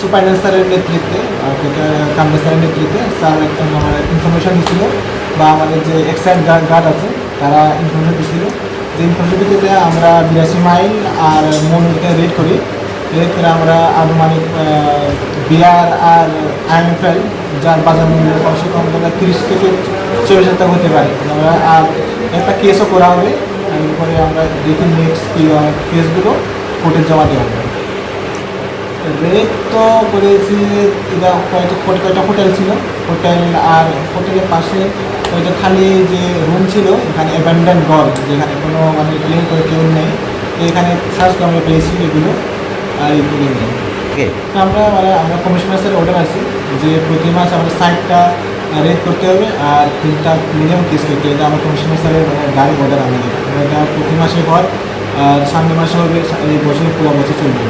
Superintendent স্যারের নেতৃত্বে কামরা স্যারের নেতৃত্বে স্যার একটা আমার ইনফরমেশন দিছিল বা আমাদের যে এক্সাইড গার্ড আছে, তারা ইনফরমেশন দিছিল। যে ইনফরমেশন আমরা বিরাশি মাইল আর মনুরকে রেড করি। রেড করে আমরা আনুমানিক বিয়ার আর আইএমএফএল যার বাজার মূল্য কমসে কম আমরা তিরিশ থেকে চল্লিশ হাজার হতে পারে। আমরা, আর একটা কেসও করা হবে। এরপরে আমরা দেখি নেক্সট কেসগুলো কোর্টে জমা দেওয়া হবে। রেট তো করেছি এটা কয়েকটা কয়েক- কয়েকটা হোটেল ছিল হোটেল আর হোটেলের পাশে যে খালি যে রুম ছিল এখানে অ্যাবান্ডেন্ট ঘর যেখানে কোনো মানে ক্লিন করে কেউ নেই এখানে সার্চ আমরা পেয়েছি এগুলো আর এগুলো নেই আমরা মানে আমরা কমিশনার স্যার অর্ডার আছি যে প্রতি মাস আমাদের সাইটটা রেট করতে হবে আর তিনটা মিনিমাম কেস করতে হবে। এটা আমার কমিশনার স্যারের মানে ডাইরেক্ট অর্ডার আমাদের এটা প্রতি মাসে হয় আর সামনের মাসে হবে, এই বছর পুরো বছর চলবে।